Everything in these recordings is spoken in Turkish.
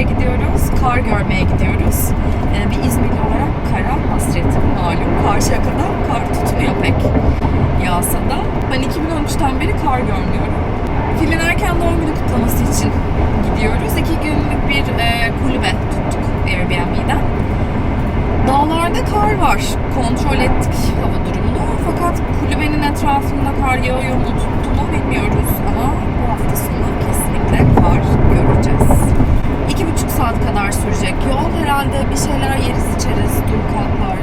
Nereye gidiyoruz? Kar görmeye gidiyoruz. Ee, bir İzmirli olarak kara hasretim malum. Karşıyaka'da kar tutmuyor pek yağsa da. Ben 2013'ten beri kar görmüyorum. Filin erken doğum günü kutlaması için gidiyoruz. İki günlük bir e, kulübe tuttuk Airbnb'den. Dağlarda kar var. Kontrol ettik hava durumunu. Fakat kulübenin etrafında kar yağıyor mu tuttu mu bilmiyoruz. Ama bu hafta sonu kesinlikle kar göreceğiz. İki buçuk saat kadar sürecek yol. Herhalde bir şeyler yeriz içeriz, dur kalklar,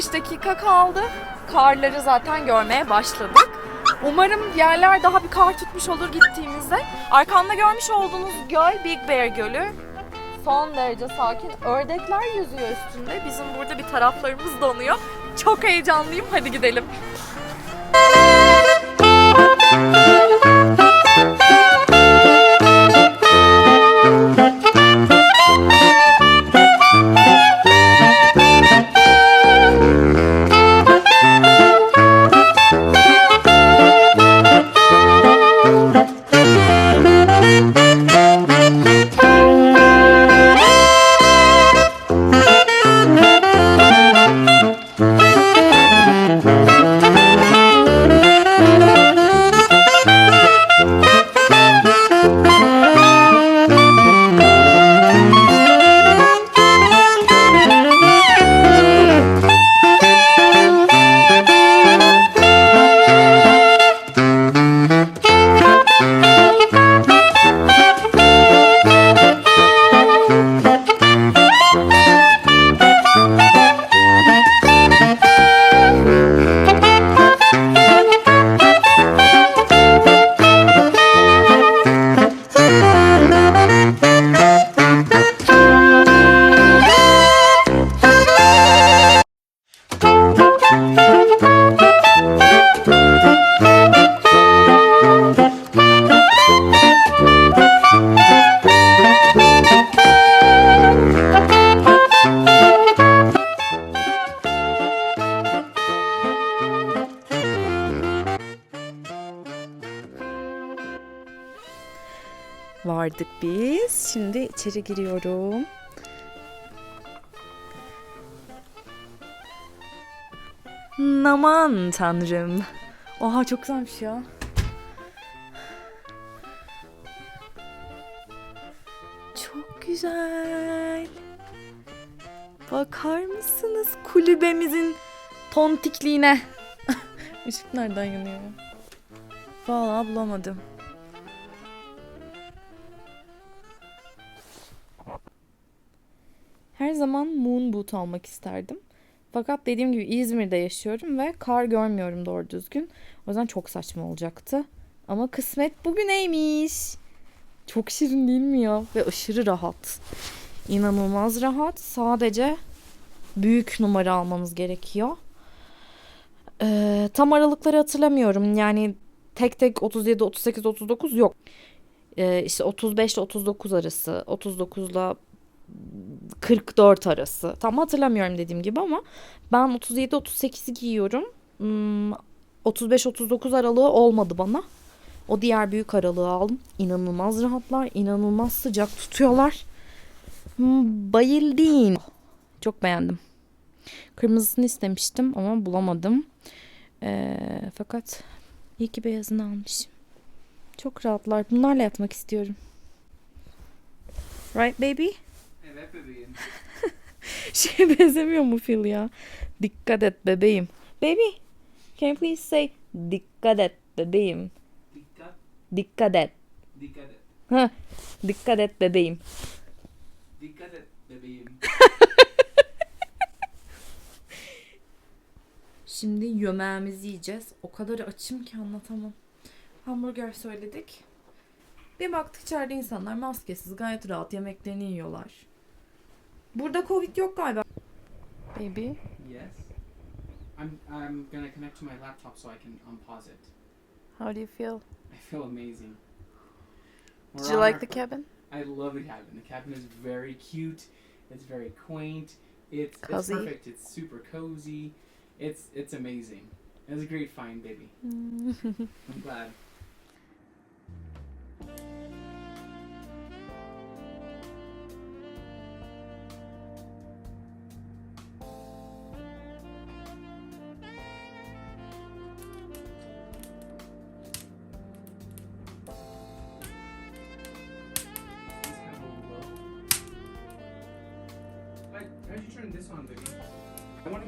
15 dakika kaldı. Karları zaten görmeye başladık. Umarım yerler daha bir kar tutmuş olur gittiğimizde. Arkamda görmüş olduğunuz göl Big Bear Gölü. Son derece sakin. Ördekler yüzüyor üstünde. Bizim burada bir taraflarımız donuyor. Çok heyecanlıyım. Hadi gidelim. Vardık biz. Şimdi içeri giriyorum. Aman tanrım. Oha çok güzelmiş ya. Çok güzel. Bakar mısınız kulübemizin tontikliğine? Işık nereden yanıyor? Vallahi bulamadım. Zaman moon boot almak isterdim. Fakat dediğim gibi İzmir'de yaşıyorum ve kar görmüyorum doğru düzgün. O yüzden çok saçma olacaktı. Ama kısmet bugüneymiş. Çok şirin değil mi ya? Ve aşırı rahat. İnanılmaz rahat. Sadece büyük numara almanız gerekiyor. Ee, tam aralıkları hatırlamıyorum. Yani tek tek 37, 38, 39 yok. Ee, işte 35 ile 39 arası. 39 ile 44 arası. Tam hatırlamıyorum dediğim gibi ama ben 37-38 giyiyorum. Hmm, 35-39 aralığı olmadı bana. O diğer büyük aralığı aldım. İnanılmaz rahatlar, inanılmaz sıcak tutuyorlar. Hmm, Bayıldım. Çok beğendim. Kırmızısını istemiştim ama bulamadım. Ee, fakat iyi ki beyazını almışım. Çok rahatlar. Bunlarla yatmak istiyorum. Right baby? Evet bebeğim. Şeye benzemiyor mu Phil ya? Dikkat et bebeğim. Baby, can you please say dikkat et bebeğim? Dikkat, Dikkat et. dikkat et. Ha, dikkat et bebeğim. Dikkat et bebeğim. Şimdi yemeğimizi yiyeceğiz. O kadar açım ki anlatamam. Hamburger söyledik. Bir baktık içeride insanlar maskesiz gayet rahat yemeklerini yiyorlar. Burada Covid yok galiba. Baby. Yes. I'm I'm gonna connect to my laptop so I can unpause it. How do you feel? I feel amazing. We're Did you like our the cabin? I love the cabin. The cabin is very cute. It's very quaint. It's Cozy. it's perfect. It's super cozy. It's it's amazing. It was a great find, baby. Mm. I'm glad.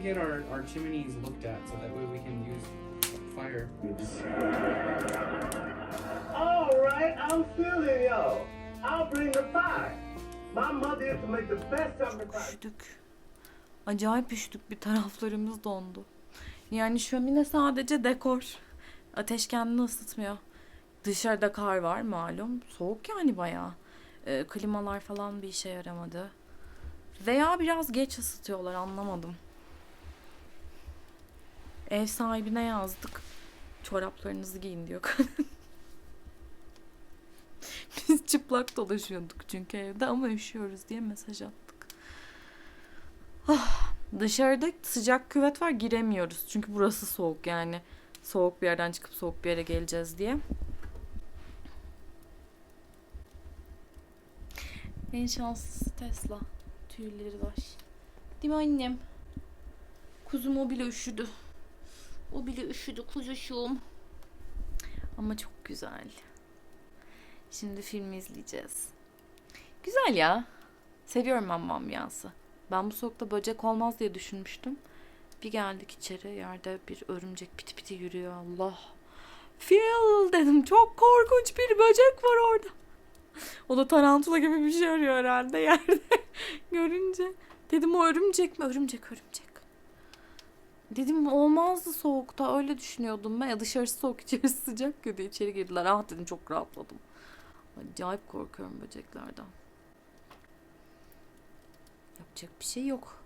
To get our, our chimneys looked at so that way we can use fire. All right, I'm feeling y'all. I'll bring the pie. My mother used to make the best summer pie. Üşüdük. Acayip üşüdük bir taraflarımız dondu. Yani şömine sadece dekor. Ateş kendini ısıtmıyor. Dışarıda kar var malum. Soğuk yani bayağı. Ee, klimalar falan bir işe yaramadı. Veya biraz geç ısıtıyorlar anlamadım. Ev sahibine yazdık. Çoraplarınızı giyin diyor kadın. Biz çıplak dolaşıyorduk çünkü evde ama üşüyoruz diye mesaj attık. Ah, dışarıda sıcak küvet var giremiyoruz. Çünkü burası soğuk yani. Soğuk bir yerden çıkıp soğuk bir yere geleceğiz diye. En şanslısı Tesla. Tüyleri var. Değil mi annem? Kuzum o üşüdü. O bile üşüdü kuzuşum. Ama çok güzel. Şimdi filmi izleyeceğiz. Güzel ya. Seviyorum ben ambiyansı. Ben bu soğukta böcek olmaz diye düşünmüştüm. Bir geldik içeri yerde bir örümcek piti piti yürüyor Allah. Phil dedim çok korkunç bir böcek var orada. O da tarantula gibi bir şey arıyor herhalde yerde görünce. Dedim o örümcek mi? Örümcek örümcek. Dedim olmazdı soğukta öyle düşünüyordum ben. Ya dışarısı soğuk içerisi sıcak gibi içeri girdiler. Ah dedim çok rahatladım. Acayip korkuyorum böceklerden. Yapacak bir şey yok.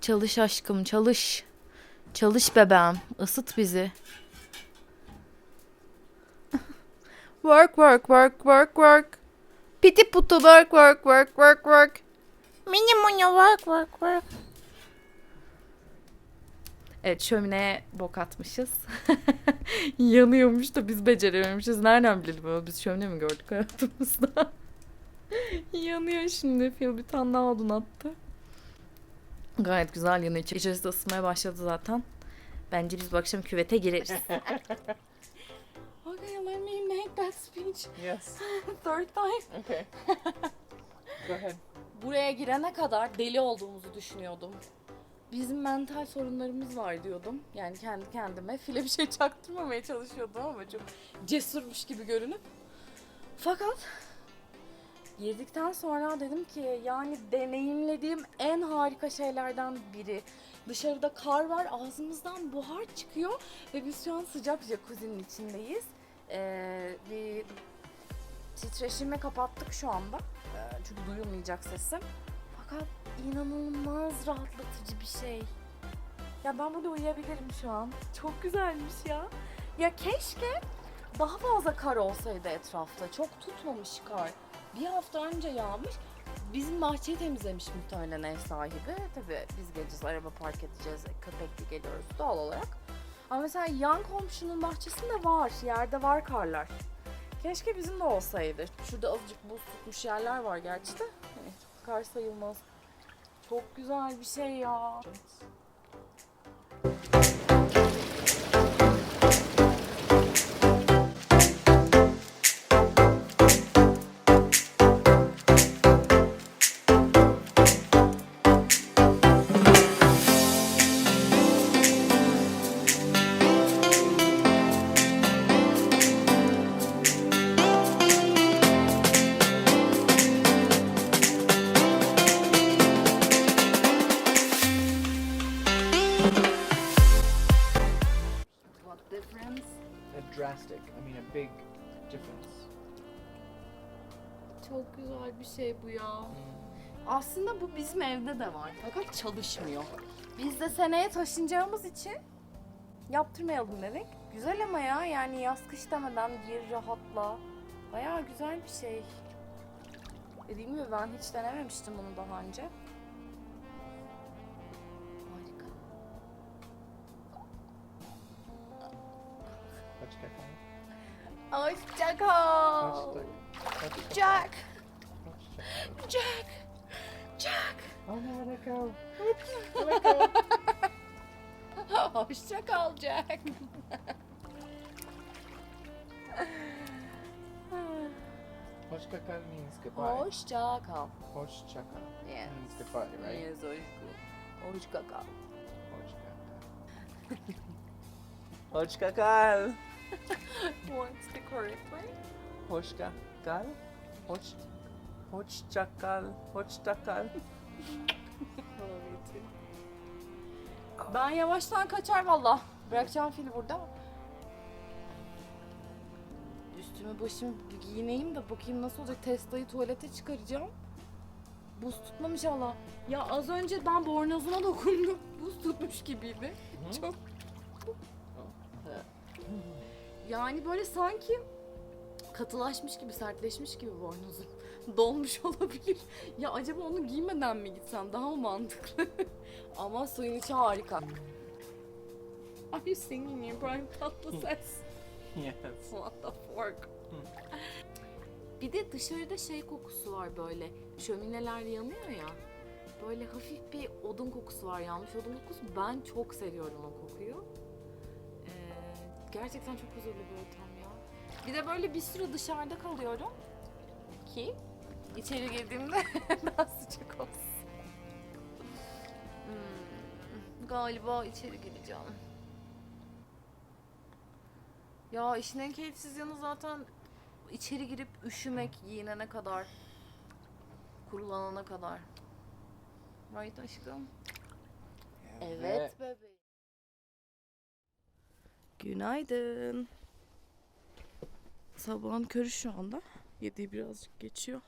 Çalış aşkım çalış. Çalış bebeğim. Isıt bizi. work work work work work. Piti putu work work work work work. Mini munya work work work. Evet şömineye bok atmışız. Yanıyormuş da biz becerememişiz. Nereden bilelim onu? Biz şömine mi gördük hayatımızda? Yanıyor şimdi. Phil bir tane daha odun attı. Gayet güzel yanıyor. İçerisi de ısınmaya başladı zaten. Bence biz bu akşam küvete gireriz. okay, let me make that speech Yes. third time. Okay. Go ahead. Buraya girene kadar deli olduğumuzu düşünüyordum. Bizim mental sorunlarımız var diyordum. Yani kendi kendime file bir şey çaktırmamaya çalışıyordum ama çok cesurmuş gibi görünüp. Fakat girdikten sonra dedim ki yani deneyimlediğim en harika şeylerden biri. Dışarıda kar var, ağzımızdan buhar çıkıyor ve biz şu an sıcak jacuzzi'nin içindeyiz. Ee, bir titreşimi kapattık şu anda. Çünkü duyulmayacak sesim. Fakat inanılmaz rahatlatıcı bir şey. Ya ben burada uyuyabilirim şu an. Çok güzelmiş ya. Ya keşke daha fazla kar olsaydı etrafta. Çok tutmamış kar. Bir hafta önce yağmış. Bizim bahçeyi temizlemiş muhtemelen ev sahibi. Tabii biz geleceğiz, araba park edeceğiz, köpekli geliyoruz doğal olarak. Ama mesela yan komşunun bahçesinde var, yerde var karlar. Keşke bizim de olsaydı. Şurada azıcık buz tutmuş yerler var gerçi de. Hani kar sayılmaz. Çok güzel bir şey ya. Evde de var fakat çalışmıyor. Biz de seneye taşınacağımız için yaptırmayalım dedik. Güzel ama ya yani yaz kış demeden gir rahatla. Bayağı güzel bir şey. Dediğim gibi ben hiç denememiştim bunu daha önce. Harika. Hoşça kal. Hoşça kal. Jack. Jack. Let go. Hoşça kal Jack. Hoşça kal means goodbye. Hoşça kal. Hoşça kal Yes. means goodbye, right? Yes, hoşça Hoşça kal. Hoşça kal. Hoşça kal. What's the correct way? Hoşça kal. Hoş Hoşça kal. Hoşça kal. Ben yavaştan kaçar valla. Bırakacağım fili burada. Üstümü başımı giyineyim de bakayım nasıl olacak. Tesla'yı tuvalete çıkaracağım. Buz tutmamış Allah. Ya az önce ben bornozuna dokundum. Buz tutmuş gibiydi. Çok... Yani böyle sanki katılaşmış gibi, sertleşmiş gibi bornozum. Dolmuş olabilir. Ya acaba onu giymeden mi gitsem daha mı mantıklı? Ama suyun içi harika. Are you singing İbrahim Tatlıses? Yes. What the fuck? Bir de dışarıda şey kokusu var böyle. Şömineler yanıyor ya. Böyle hafif bir odun kokusu var, yanmış odun kokusu. Ben çok seviyorum o kokuyu. Ee, gerçekten çok huzurlu bir ortam ya. Bir de böyle bir süre dışarıda kalıyorum ki içeri girdiğimde daha sıcak olsun. Hmm, galiba içeri gireceğim. Ya işin en keyifsiz yanı zaten içeri girip üşümek giyinene kadar. Kurulanana kadar. Right aşkım? Evet bebeğim. Günaydın. Sabahın körü şu anda. Yediği birazcık geçiyor.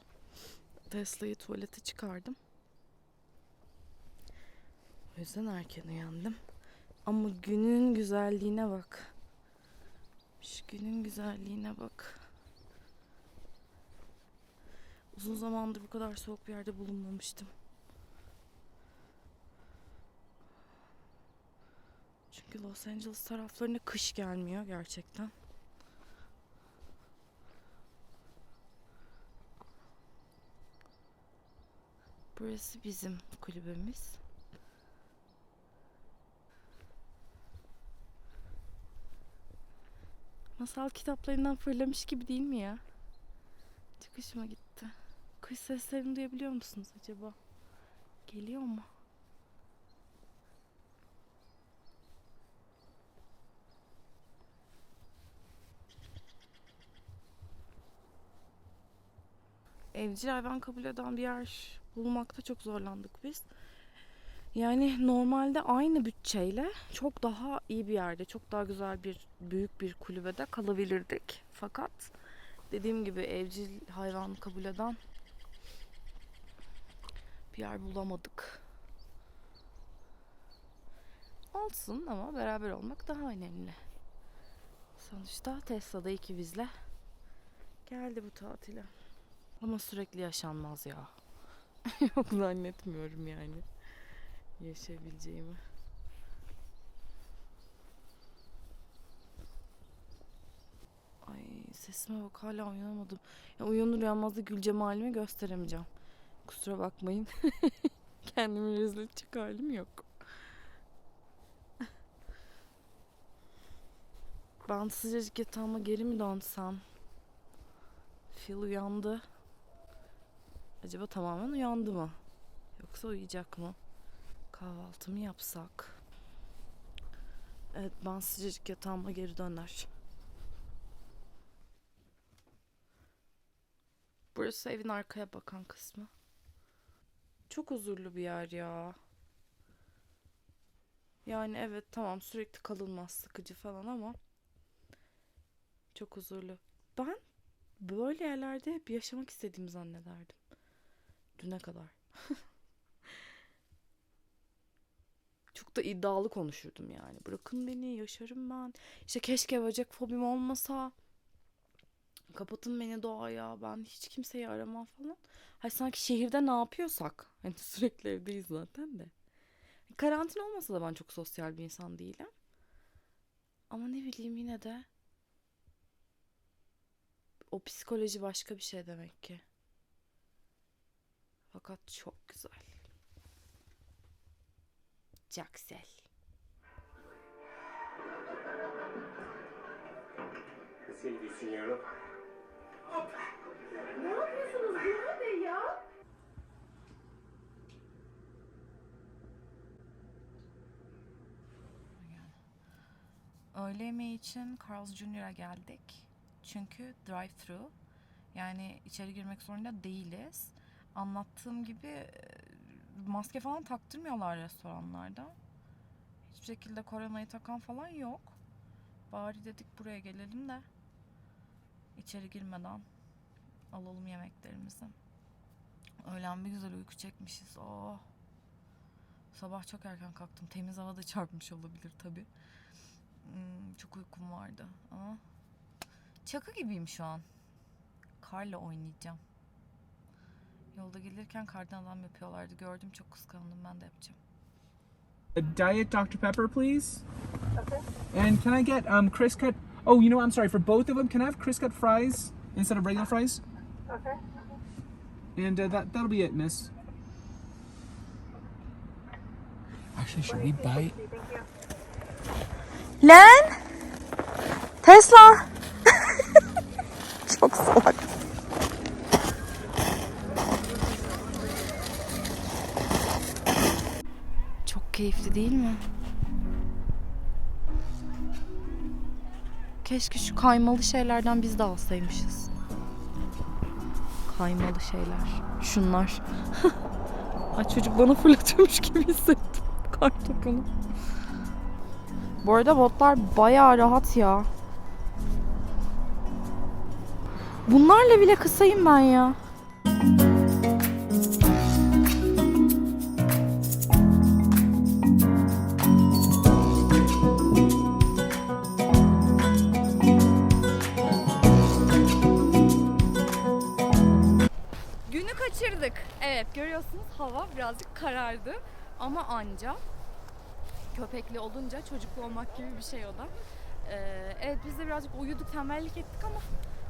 Tesla'yı tuvalete çıkardım. O yüzden erken uyandım. Ama günün güzelliğine bak. Şu günün güzelliğine bak. Uzun zamandır bu kadar soğuk bir yerde bulunmamıştım. Çünkü Los Angeles taraflarına kış gelmiyor gerçekten. Burası bizim kulübemiz. Masal kitaplarından fırlamış gibi değil mi ya? Çok hoşuma gitti. Kuş seslerini duyabiliyor musunuz acaba? Geliyor mu? Evcil hayvan kabul eden bir yer bulmakta çok zorlandık biz. Yani normalde aynı bütçeyle çok daha iyi bir yerde, çok daha güzel bir büyük bir kulübede kalabilirdik. Fakat dediğim gibi evcil hayvan kabul eden bir yer bulamadık. Olsun ama beraber olmak daha önemli. Sonuçta Tesla'da iki bizle geldi bu tatile. Ama sürekli yaşanmaz ya. Yok zannetmiyorum yani yaşayabileceğimi. Ay sesime bak hala uyanamadım. Ya uyanır uyanmaz da gül cemalimi gösteremeyeceğim. Kusura bakmayın. Kendimi rezil edecek halim yok. Ben sıcacık yatağıma geri mi dönsem? Phil uyandı. Acaba tamamen uyandı mı? Yoksa uyuyacak mı? Kahvaltı mı yapsak? Evet ben sıcacık yatağıma geri döner. Burası evin arkaya bakan kısmı. Çok huzurlu bir yer ya. Yani evet tamam sürekli kalınmaz sıkıcı falan ama çok huzurlu. Ben böyle yerlerde hep yaşamak istediğimi zannederdim. Düne kadar. Çok da iddialı konuşurdum yani. Bırakın beni, yaşarım ben. İşte keşke böcek fobim olmasa. Kapatın beni doğaya. Ben hiç kimseyi aramam falan. Hay sanki şehirde ne yapıyorsak. Hani sürekli evdeyiz zaten de. Karantina olmasa da ben çok sosyal bir insan değilim. Ama ne bileyim yine de o psikoloji başka bir şey demek ki. Fakat çok güzel. Çok güzel. Silvi signoro. Ne yapıyorsunuz Burhan Bey ya? Öğle yemeği için Carl's Jr.'a geldik. Çünkü drive-thru. Yani içeri girmek zorunda değiliz. Anlattığım gibi e, maske falan taktırmıyorlar restoranlarda. Hiçbir şekilde koronayı takan falan yok. Bari dedik buraya gelelim de içeri girmeden alalım yemeklerimizi. Öğlen bir güzel uyku çekmişiz. Oh. Sabah çok erken kalktım. Temiz hava da çarpmış olabilir tabii. Hmm, çok uykum vardı ama çakı gibiyim şu an. Karla oynayacağım. Yolda gelirken kardan adam yapıyorlardı. Gördüm çok kıskandım. Ben de yapacağım. A diet Dr Pepper, please. Okay. And can I get um crisp cut? Oh, you know, I'm sorry. For both of them, can I have crisp cut fries instead of regular fries? Okay. And uh, that that'll be it, Miss. Actually, should we you. Lan! Tesla! çok salak. Çok keyifli değil mi? Keşke şu kaymalı şeylerden biz de alsaymışız. Kaymalı şeyler. Şunlar. Ay çocuk bana fırlatıyormuş gibi hissettim. Kar topunu. Bu arada botlar bayağı rahat ya. Bunlarla bile kısayım ben ya. Günü kaçırdık. Evet görüyorsunuz hava birazcık karardı ama anca köpekli olunca çocuklu olmak gibi bir şey o da. Ee, evet biz de birazcık uyuduk, tembellik ettik ama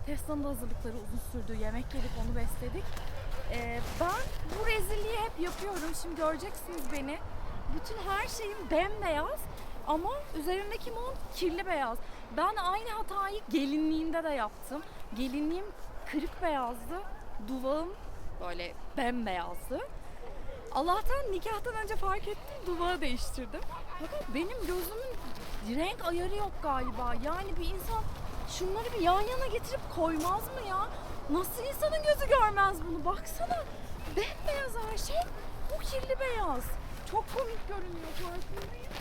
Tesla'nın da hazırlıkları uzun sürdü. Yemek yedik, onu besledik. Ee, ben bu rezilliği hep yapıyorum. Şimdi göreceksiniz beni. Bütün her şeyim bembeyaz ama üzerimdeki mont kirli beyaz. Ben aynı hatayı gelinliğimde de yaptım. Gelinliğim kırık beyazdı. Duvağım böyle bembeyazdı. Allah'tan nikahtan önce fark ettim duvağı değiştirdim. Fakat benim gözümün renk ayarı yok galiba. Yani bir insan şunları bir yan yana getirip koymaz mı ya? Nasıl insanın gözü görmez bunu? Baksana. Bembeyaz her şey. Bu kirli beyaz. Çok komik görünüyor farkındayım.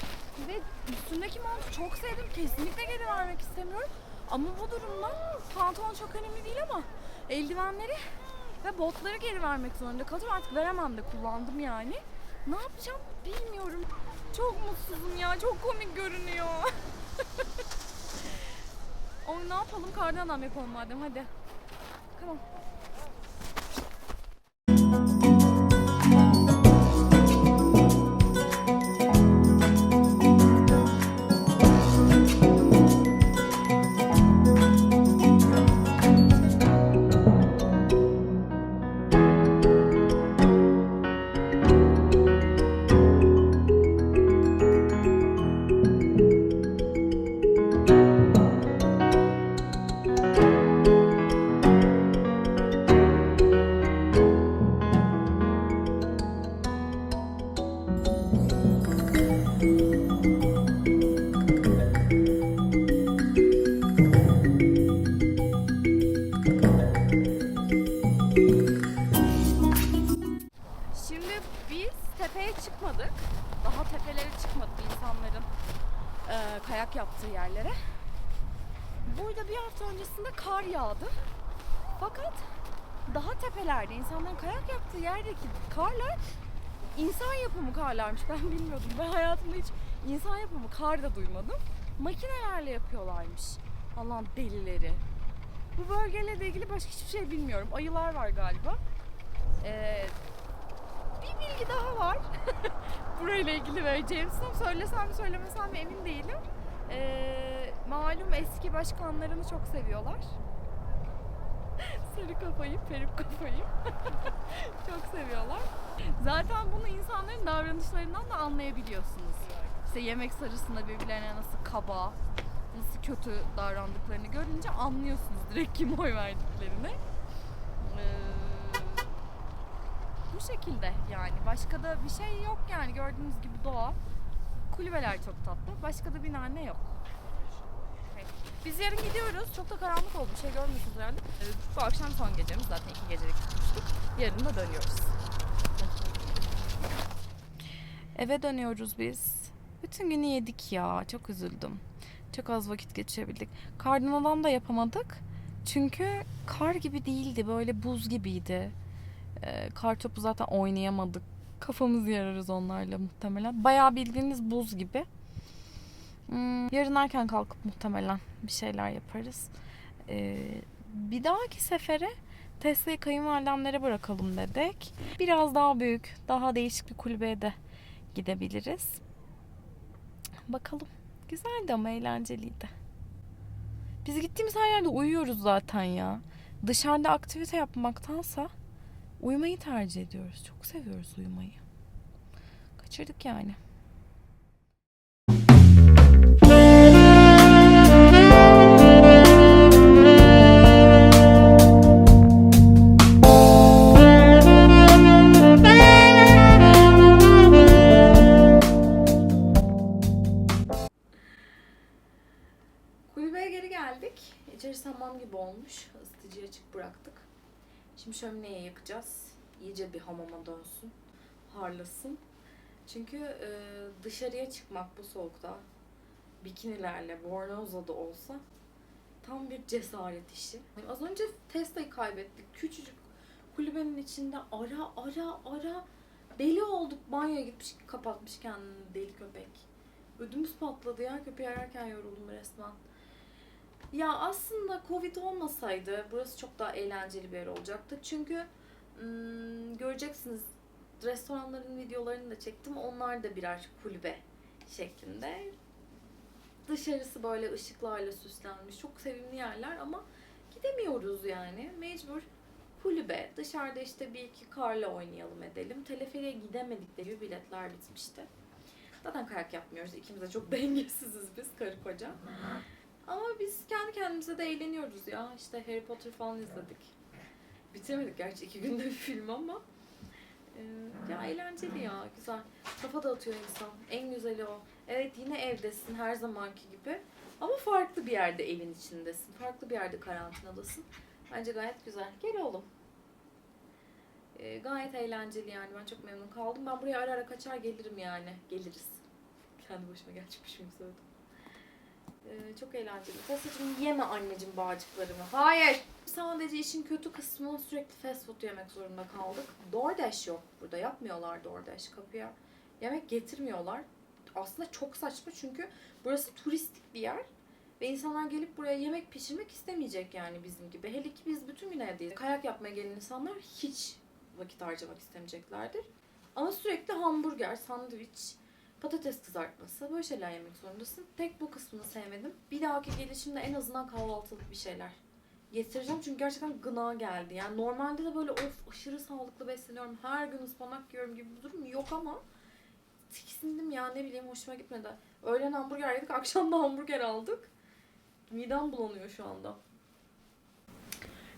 Ve üstündeki montu çok sevdim. Kesinlikle geri vermek istemiyorum. Ama bu durumda pantolon çok önemli değil ama eldivenleri ve botları geri vermek zorunda kalacağım. Artık veremem de kullandım yani. Ne yapacağım bilmiyorum. Çok mutsuzum ya. Çok komik görünüyor. Oy ne yapalım? Kardan adam yapalım madem. Hadi. Tamam. Yaptığı yerlere. Burada bir hafta öncesinde kar yağdı. Fakat daha tepelerde insanların kayak yaptığı yerdeki karlar insan yapımı karlarmış. Ben bilmiyordum. Ben hayatımda hiç insan yapımı kar da duymadım. Makinelerle yapıyorlarmış. Allah'ın delileri. Bu bölgeyle ilgili başka hiçbir şey bilmiyorum. Ayılar var galiba. Ee, bir bilgi daha var. Burayla ilgili vereceğim. Size söylesem mi söylemesem mi emin değilim. Ee, malum eski başkanlarını çok seviyorlar. Sarı kafayı, peruk kafayı. çok seviyorlar. Zaten bunu insanların davranışlarından da anlayabiliyorsunuz. İşte yemek sırasında birbirlerine nasıl kaba, nasıl kötü davrandıklarını görünce anlıyorsunuz direkt kim oy verdiklerini. Ee, bu şekilde yani. Başka da bir şey yok yani. Gördüğünüz gibi doğa. Kulübeler çok tatlı. Başka da bina ne yok. Biz yarın gidiyoruz. Çok da karanlık oldu. Bir şey görmüyorsunuz herhalde. Ee, bu akşam son gecemiz. Zaten iki gecelik gitmiştik. Yarın da dönüyoruz. Eve dönüyoruz biz. Bütün günü yedik ya. Çok üzüldüm. Çok az vakit geçirebildik. Kardan da yapamadık. Çünkü kar gibi değildi. Böyle buz gibiydi. Ee, kar topu zaten oynayamadık. Kafamızı yararız onlarla muhtemelen. Bayağı bildiğiniz buz gibi. Hmm, yarın erken kalkıp muhtemelen bir şeyler yaparız. Ee, bir dahaki sefere Tesla'yı kayınvalidemlere bırakalım dedik. Biraz daha büyük, daha değişik bir kulübeye de gidebiliriz. Bakalım. Güzeldi ama eğlenceliydi. Biz gittiğimiz her yerde uyuyoruz zaten ya. Dışarıda aktivite yapmaktansa uyumayı tercih ediyoruz. Çok seviyoruz uyumayı. Kaçırdık yani. Kulübeye geri geldik. İçerisi hamam gibi olmuş. Isıtıcıyı açık bıraktık. Şimdi şömineyi yakacağız. İyice bir hamama dönsün. Harlasın. Çünkü e, dışarıya çıkmak bu soğukta bikinilerle, bornozla da olsa tam bir cesaret işi. Az önce Tesla'yı kaybettik. Küçücük kulübenin içinde ara ara ara deli olduk. Banyoya gitmiş kapatmış kendini deli köpek. Ödümüz patladı ya köpeği ararken yoruldum resmen. Ya aslında Covid olmasaydı burası çok daha eğlenceli bir yer olacaktı. Çünkü göreceksiniz restoranların videolarını da çektim. Onlar da birer kulübe şeklinde. Dışarısı böyle ışıklarla süslenmiş. Çok sevimli yerler ama gidemiyoruz yani. Mecbur kulübe. Dışarıda işte bir iki karla oynayalım edelim. Teleferiğe gidemedik de biletler bitmişti. Zaten kayak yapmıyoruz. İkimiz de çok dengesiziz biz karı koca. Ama biz kendi kendimize de eğleniyoruz ya. İşte Harry Potter falan izledik. Bitiremedik gerçi iki günde bir film ama. Ee, ya eğlenceli ya, güzel. Kafa dağıtıyor insan. En güzeli o. Evet yine evdesin her zamanki gibi. Ama farklı bir yerde evin içindesin. Farklı bir yerde karantinadasın. Bence gayet güzel. Gel oğlum. Ee, gayet eğlenceli yani. Ben çok memnun kaldım. Ben buraya ara ara kaçar gelirim yani. Geliriz. Kendi başıma gerçekmiş gibi söyledim. Ee, çok eğlenceli. Tasacığım yeme anneciğim bağcıklarımı. Hayır. Sadece işin kötü kısmı sürekli fast food yemek zorunda kaldık. DoorDash yok burada. Yapmıyorlar DoorDash kapıya. Yemek getirmiyorlar. Aslında çok saçma çünkü burası turistik bir yer. Ve insanlar gelip buraya yemek pişirmek istemeyecek yani bizim gibi. Hele ki biz bütün gün evdeyiz. Kayak yapmaya gelen insanlar hiç vakit harcamak istemeyeceklerdir. Ama sürekli hamburger, sandviç, patates kızartması böyle şeyler yemek zorundasın. Tek bu kısmını sevmedim. Bir dahaki gelişimde en azından kahvaltılık bir şeyler getireceğim çünkü gerçekten gına geldi. Yani normalde de böyle of aşırı sağlıklı besleniyorum. Her gün ıspanak yiyorum gibi bir durum yok ama tiksindim ya ne bileyim hoşuma gitmedi. Öğlen hamburger yedik, akşam da hamburger aldık. Midem bulanıyor şu anda.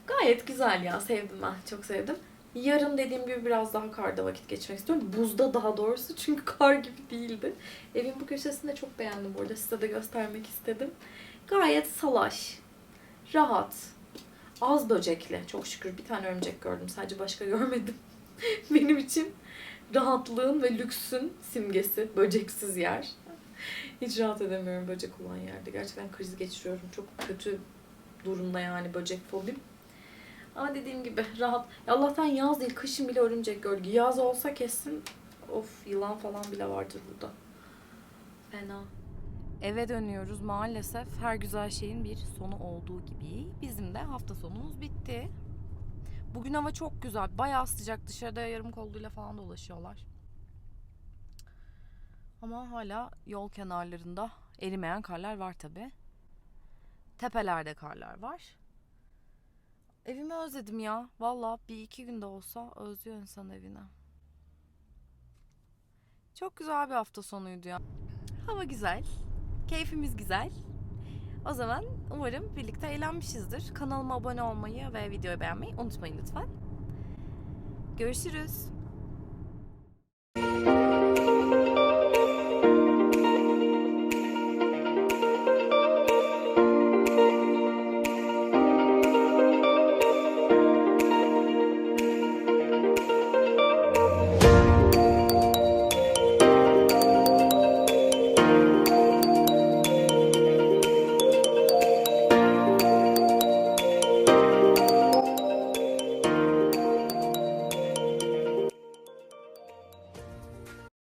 Gayet güzel ya. Sevdim ben. Çok sevdim. Yarın dediğim gibi biraz daha karda vakit geçmek istiyorum. Buzda daha doğrusu çünkü kar gibi değildi. Evin bu köşesini de çok beğendim burada. Size de göstermek istedim. Gayet salaş, rahat, az böcekli. Çok şükür bir tane örümcek gördüm. Sadece başka görmedim. Benim için rahatlığın ve lüksün simgesi. Böceksiz yer. Hiç rahat edemiyorum böcek olan yerde. Gerçekten kriz geçiriyorum. Çok kötü durumda yani böcek fobim. Ama dediğim gibi rahat. Ya Allah'tan yaz değil, kışın bile örümcek gölge. Yaz olsa kesin of yılan falan bile vardır burada. Fena. Eve dönüyoruz maalesef. Her güzel şeyin bir sonu olduğu gibi. Bizim de hafta sonumuz bitti. Bugün hava çok güzel. Bayağı sıcak. Dışarıda yarım kolluyla falan dolaşıyorlar. Ama hala yol kenarlarında erimeyen karlar var tabi. Tepelerde karlar var. Evimi özledim ya. Valla bir iki günde olsa özlüyor insan evini. Çok güzel bir hafta sonuydu ya. Hava güzel. Keyfimiz güzel. O zaman umarım birlikte eğlenmişizdir. Kanalıma abone olmayı ve videoyu beğenmeyi unutmayın lütfen. Görüşürüz.